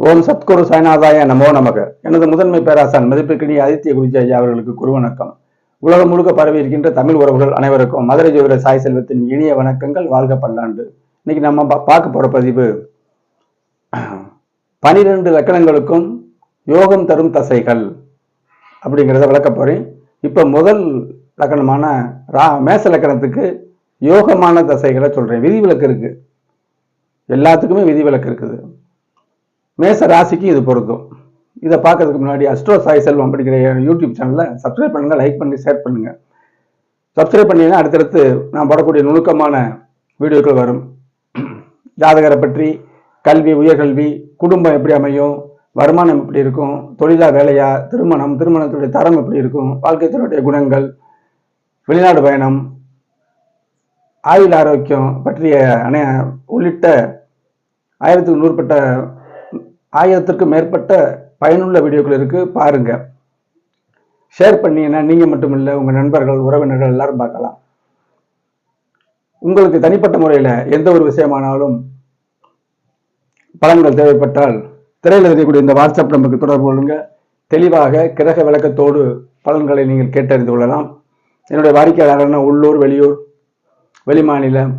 ஓம் சத்குரு சாய்நாதாய நமோ நமக. எனது முதன்மை பேராசான் மதிப்பிற்கினிய ஆதித்ய குருஜி ஐயா அவர்களுக்கு குரு வணக்கம் உலகம் முழுக்க பரவி இருக்கின்ற தமிழ் உறவுகள் அனைவருக்கும் மதுரை ஜோதிட சாய் செல்வத்தின் இனிய வணக்கங்கள் வாழ்க பல்லாண்டு. இன்னைக்கு நம்ம பா- பார்க்க போற பதிவு பனிரெண்டு லக்கணங்களுக்கும் யோகம் தரும் தசைகள் அப்படிங்கிறத விளக்க போறேன். இப்போ முதல் லக்கணமான ரா மேச லக்கணத்துக்கு யோகமான தசைகளை சொல்றேன். விதிவிலக்கு இருக்கு. எல்லாத்துக்குமே விதிவிலக்கு இருக்குது. மேச ராசிக்கு இது பொருந்தும் இதை பார்க்கறதுக்கு முன்னாடி அஸ்ட்ரோ சாய் செல்வம் அப்படிங்கிற யூடியூப் சேனலை சப்ஸ்கிரைப் பண்ணுங்க லைக் பண்ணி ஷேர் பண்ணுங்க. சப்ஸ்கிரைப் பண்ணீங்கன்னா அடுத்தடுத்து நான் போடக்கூடிய நுணுக்கமான வீடியோக்கள் வரும். ஜாதகரை பற்றி கல்வி உயர்கல்வி குடும்பம் எப்படி அமையும் வருமானம் எப்படி இருக்கும் தொழிலா வேலையா திருமணம் திருமணத்துடைய தரம் எப்படி இருக்கும் வாழ்க்கை குணங்கள் வெளிநாடு பயணம் ஆயுள் ஆரோக்கியம் பற்றிய அனை உள்ளிட்ட ஆயிரத்துக்கு நூறுபட்ட ஆயிரத்திற்கும் மேற்பட்ட பயனுள்ள வீடியோக்கள் இருக்கு பாருங்க. ஷேர் பண்ணீங்கன்னா நீங்க மட்டும் இல்லை உங்க நண்பர்கள் உறவினர்கள் எல்லாரும் பார்க்கலாம். உங்களுக்கு தனிப்பட்ட முறையில் எந்த ஒரு விஷயமானாலும் பலன்கள் தேவைப்பட்டால் திரையில் தெரியக்கூடிய இந்த வாட்ஸ்அப் நம்பருக்கு தொடர்பு கொள்ளுங்க. தெளிவாக கிரக விளக்கத்தோடு பலன்களை நீங்கள் கேட்டறிந்து கொள்ளலாம். என்னுடைய வாடிக்கையாளரான உள்ளூர் வெளியூர் வெளிமாநிலம்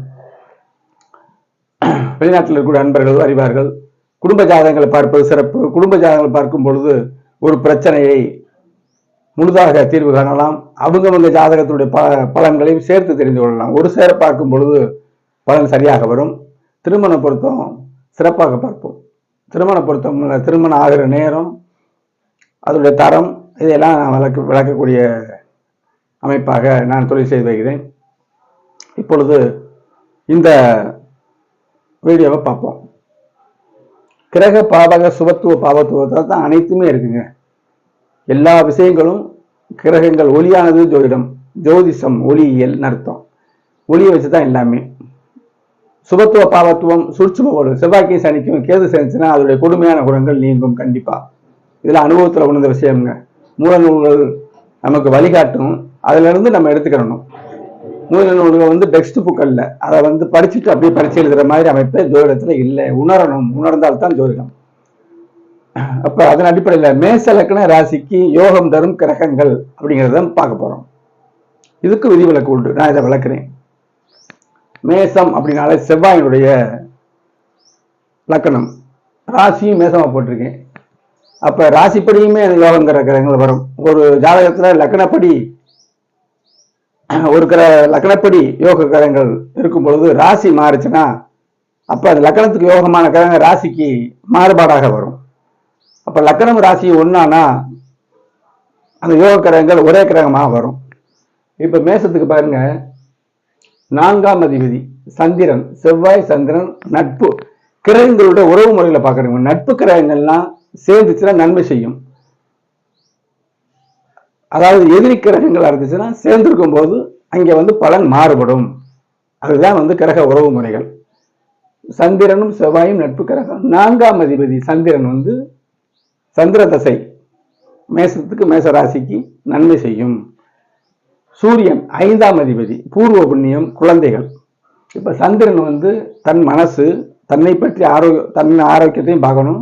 வெளிநாட்டில் இருக்கக்கூடிய நண்பர்கள் அறிவார்கள். குடும்ப ஜாதகங்களை பார்ப்பது சிறப்பு. குடும்ப ஜாதகங்களை பார்க்கும் பொழுது ஒரு பிரச்சனையை முழுதாக தீர்வு காணலாம். அவங்கவங்க ஜாதகத்தினுடைய ப பலன்களையும் சேர்த்து தெரிந்து கொள்ளலாம். ஒரு சேர பார்க்கும் பொழுது பலன் சரியாக வரும். திருமண பொருத்தம் சிறப்பாக பார்ப்போம். திருமண பொருத்தம் திருமணம் ஆகிற நேரம் அதனுடைய தரம் இதையெல்லாம் நான் விளக்க விளக்கக்கூடிய அமைப்பாக நான் தொழில் செய்து வருகிறேன். இப்பொழுது இந்த வீடியோவை பார்ப்போம். கிரக பாதக சுபத்துவ பாவத்துவத்தில் தான் அனைத்துமே இருக்குங்க. எல்லா விஷயங்களும் கிரகங்கள் ஒளியானது ஜோதிடம் ஜோதிஷம் ஒளியியல் அர்த்தம். ஒளியை வச்சு தான் எல்லாமே. சுபத்துவ பாவத்துவம் சூட்சும ஒளி சனிக்கும் கேது சனிச்சுன்னா அதோடைய கொடுமையான குணங்கள் நீங்கும் கண்டிப்பா. இதுல அனுபவத்துல உணர்ந்த விஷயம்ங்க. மூல நூல்கள் நமக்கு வழிகாட்டும். அதுல இருந்து நம்ம எடுத்துக்கிறணும் நூல் நூல்கள் வந்து டெக்ஸ்ட் புக் அல்ல. அதை வந்து படிச்சுட்டு அப்படியே படிச்சு எழுதுற மாதிரி அமைப்பு ஜோதிடத்துல இல்லை. உணரணும். உணர்ந்தால்தான் ஜோதிடம். அப்ப அதன் அடிப்படையில் மேச லக்ன ராசிக்கு யோகம் தரும் கிரகங்கள் அப்படிங்கிறத பார்க்க போறோம். இதுக்கு விதிவிலக்கு உண்டு. நான் இதை விளக்குறேன். மேசம் அப்படின்னாலே செவ்வாயினுடைய லக்கணம். ராசியும் மேசமா போட்டிருக்கேன். அப்ப ராசிப்படியுமே யோகம் யோகங்கிற கிரகங்கள் வரும். ஒரு ஜாதகத்துல லக்கணப்படி ஒரு கிர லக்கணப்படி யோக கிரகங்கள் இருக்கும் பொழுது ராசி மாறுச்சுன்னா அப்ப அது லக்கணத்துக்கு யோகமான கிரகங்கள் ராசிக்கு மாறுபாடாக வரும். அப்ப லக்கணம் ராசி ஒன்னானா அந்த யோக கிரகங்கள் ஒரே கிரகமாக வரும். இப்ப மேசத்துக்கு பாருங்க நான்காம் அதிபதி சந்திரன் செவ்வாய் சந்திரன் நட்பு கிரகங்களோட உறவு முறையில பாக்குறவங்க நட்பு கிரகங்கள்லாம் சேர்ந்துச்சுன்னா நன்மை செய்யும். அதாவது எதிரி கிரகங்களாக இருந்துச்சுன்னா சேர்ந்திருக்கும் போது அங்கே வந்து பலன் மாறுபடும். அதுதான் வந்து கிரக உறவு முறைகள். சந்திரனும் செவ்வாயும் நட்பு கிரகம். நான்காம் அதிபதி சந்திரன் வந்து சந்திர தசை. மேசத்துக்கு மேச ராசிக்கு நன்மை செய்யும். சூரியன் ஐந்தாம் அதிபதி பூர்வ புண்ணியம் குழந்தைகள். இப்போ சந்திரன் வந்து தன் மனசு தன்னை பற்றி ஆரோக்கிய தன் ஆரோக்கியத்தையும் பார்க்கணும்.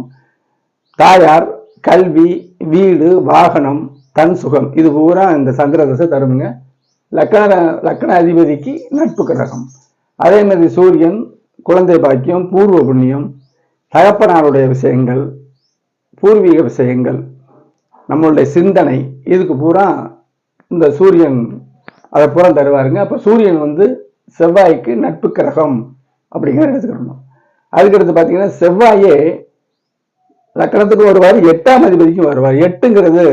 தாயார் கல்வி வீடு வாகனம் தன் சுகம். இது பூரா இந்த சந்திர தசை தருமுங்க. லக்கண லக்கண அதிபதிக்கு நட்பு கிரகம். அதே மாதிரி சூரியன் குழந்தை பாக்கியம் பூர்வ புண்ணியம் தகப்பனாருடைய விஷயங்கள் பூர்வீக விஷயங்கள் நம்மளுடைய சிந்தனை இதுக்கு பூரா இந்த சூரியன் அதை பூரா தருவாருங்க. அப்போ சூரியன் வந்து செவ்வாய்க்கு நட்பு கிரகம் அப்படிங்கிறத எடுத்துக்கணும். அதுக்கடுத்து பார்த்தீங்கன்னா செவ்வாயே லக்கணத்துக்கு வருவார் எட்டாம் அதிபதிக்கும் வருவார். எட்டுங்கிறது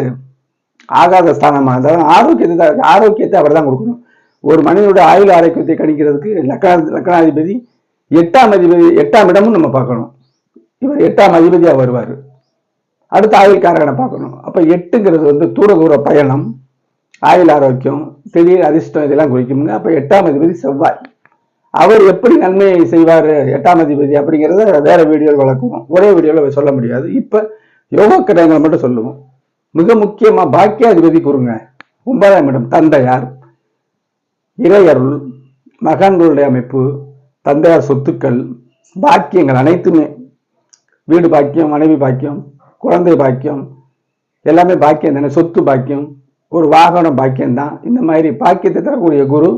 ஆகாத ஸ்தானமாக இருந்தாலும் ஆரோக்கியத்தை தான் ஆரோக்கியத்தை அவர் தான் கொடுக்கணும். ஒரு மனிதனுடைய ஆயுள் ஆரோக்கியத்தை கணிக்கிறதுக்கு லக்கண லக்கணாதிபதி எட்டாம் அதிபதி எட்டாம் இடமும் நம்ம பார்க்கணும். இவர் எட்டாம் அதிபதியாக வருவார். அடுத்த ஆயுள்காரகனை பார்க்கணும். அப்போ எட்டுங்கிறது வந்து தூர தூர பயணம் ஆயுள் ஆரோக்கியம் திடீர் அதிர்ஷ்டம் இதெல்லாம் குறிக்குமுங்க அப்போ எட்டாம் அதிபதி செவ்வாய். அவர் எப்படி நன்மையை செய்வார் எட்டாம் அதிபதி அப்படிங்கிறத வேற வீடியோவில் வளர்க்குவோம் ஒரே வீடியோவில் சொல்ல முடியாது. இப்போ யோகா கிரகங்களை மட்டும் சொல்லுவோம். மிக முக்கியமா பாக்கியாதிபதி குருங்க ஒன்பதாம் இடம் தந்தையார் இறையருள் மகான்களுடைய அமைப்பு தந்தையார் சொத்துக்கள் பாக்கியங்கள் அனைத்துமே. வீடு பாக்கியம் மனைவி பாக்கியம் குழந்தை பாக்கியம் எல்லாமே பாக்கியம் தானே. சொத்து பாக்கியம் ஒரு வாகனம் பாக்கியம் தான் இந்த மாதிரி பாக்கியத்தை தரக்கூடிய குரு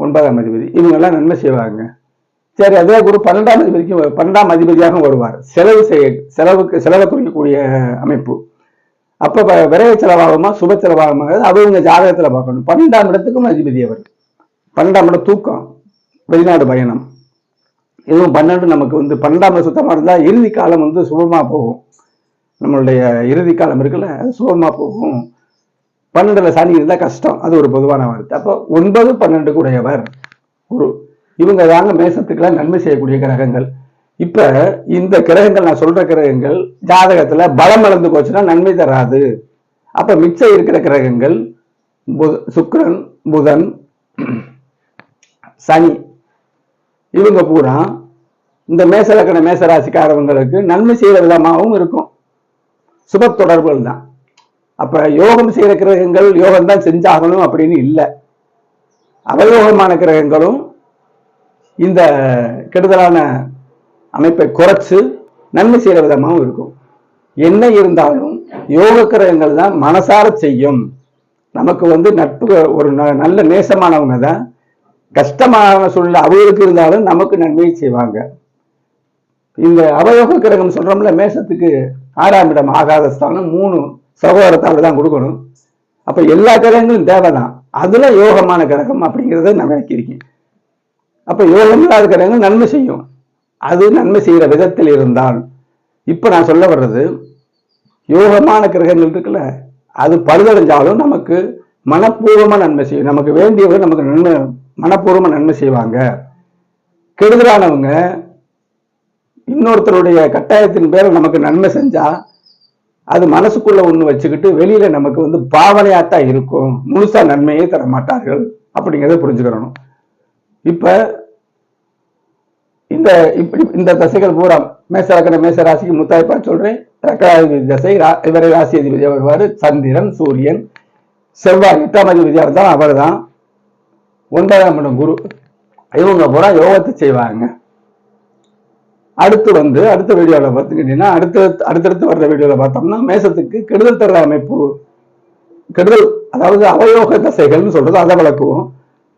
ஒன்பதாம் அதிபதி. இவங்கெல்லாம் நன்மை செய்வாங்க. சரி அதே குரு பன்னெண்டாம் அதிபதிக்கு பன்னெண்டாம் அதிபதியாக வருவார். செலவு செய்ய செலவுக்கு செலவை குறிக்கக்கூடிய அமைப்பு. அப்போ விரைவு செலவாகுமா? சுப செலவாகுமாங்கிறது அவங்க ஜாதகத்தில் பார்க்கணும். பன்னெண்டாம் இடத்துக்கும் அதிபதி அவர். பன்னெண்டாம் இடம் தூக்கம் வெளிநாடு பயணம். இதுவும் பன்னெண்டு நமக்கு வந்து பன்னெண்டாம் இடம் இருந்தால் இறுதி காலம் வந்து சுபமாக போகும். நம்மளுடைய இறுதி காலம் இருக்குல்ல அது போகும். பன்னெண்டில் சனி இருந்தால் கஷ்டம். அது ஒரு பொதுவான வார்த்தை. அப்போ ஒன்பது பன்னெண்டு கூடையவர் குரு இவங்க தாங்க மேசத்துக்கெல்லாம் நன்மை செய்யக்கூடிய கிரகங்கள். இப்ப இந்த கிரகங்கள் நான் சொல்ற கிரகங்கள் ஜாதகத்துல பலம் இழந்து போச்சுன்னா நன்மை தராது. அப்ப மிச்சம் இருக்கிற கிரகங்கள் சுக்கரன் புதன் சனி இவங்க பூரா இந்த மேசலக்கண மேசராசிக்காரவங்களுக்கு நன்மை செய்யற விதமாகவும் இருக்கும். சுப தொடர்புகள் தான். அப்ப யோகம் செய்யற கிரகங்கள் யோகம் தான் செஞ்சாகணும் அப்படின்னு இல்லை. அவயோகமான கிரகங்களும் இந்த கெடுதலான அமைப்பை குறைச்சு நன்மை செய்யற விதமாகவும் இருக்கும். என்ன இருந்தாலும் யோக கிரகங்கள் தான் மனசார செய்யும். நமக்கு வந்து நட்பு ஒரு ந- நல்ல நேசமானவங்க தான். கஷ்டமான சூழ்நிலை அவங்களுக்கு இருந்தாலும் நமக்கு நன்மையை செய்வாங்க. இந்த அவயோக கிரகம் சொல்றோம்ல மேசத்துக்கு ஆறாம் இடம் ஆகாத ஸ்தானம் மூணு சகோதரத்தால் தான் கொடுக்கணும். அப்ப எல்லா கிரகங்களும் தேவைதான். அதுல யோகமான கிரகம் அப்படிங்கறத நான் விளக்கியிருக்கேன். அப்ப யோகம் இல்லாத கிரகங்கள் நன்மை செய்யும். அது நன்மை செய்கிற விதத்தில் இருந்தால் இப்போ நான் சொல்ல வர்றது யோகமான கிரகங்கள் இருக்குல்ல அது பழுதடைஞ்சாலும் நமக்கு மனப்பூர்வமாக நன்மை செய்யும் நமக்கு வேண்டியவர்கள் நமக்கு நன்மை மனப்பூர்வமாக நன்மை செய்வாங்க. கெடுதலானவங்க இன்னொருத்தருடைய கட்டாயத்தின் பேரில் நமக்கு நன்மை செஞ்சால் அது மனசுக்குள்ள ஒன்று வச்சுக்கிட்டு வெளியில நமக்கு வந்து பாவனையாகத்தான் இருக்கும். முழுசா நன்மையே தர மாட்டார்கள் அப்படிங்கிறத புரிஞ்சுக்கிறணும் இப்போ இந்த இப்படி இந்த தசைகள் பூரா மேசரக்கண மேச ராசிக்கு முத்தாய்ப்பா சொல்றேன். ரக்கராதிபதி தசை ரா- இவரை ராசி அதிபதி வருவாரு. சந்திரன் சூரியன் செவ்வாய் எட்டாம் அதிபதியாக இருந்தாலும் அவர் தான் ஒன்பதாம் இடம் குரு. இவங்க பூரா யோகத்தை செய்வாங்க. அடுத்து வந்து அடுத்த வீடியோவில் பார்த்துக்கிட்டீங்கன்னா அடுத்த அடுத்தடுத்து வர்ற வீடியோவில் பார்த்தோம்னா மேசத்துக்கு கெடுதல் தர அமைப்பு கெடுதல் அதாவது அவயோக தசைகள்னு சொல்றது அதை விளக்குவோம்.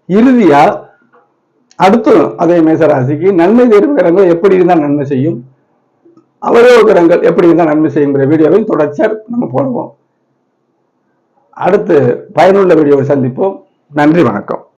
இறுதியா அடுத்து அதே மேசராசிக்கு நன்மை தேர்வு கிரகங்கள் எப்படி இருந்தால் நன்மை செய்யும்? அவயோக கிரகங்கள் எப்படி இருந்தால் நன்மை செய்யுங்கிற வீடியோவை தொடர்ச்சியாக நம்ம போடுவோம். அடுத்து பயனுள்ள வீடியோவை சந்திப்போம். நன்றி வணக்கம்.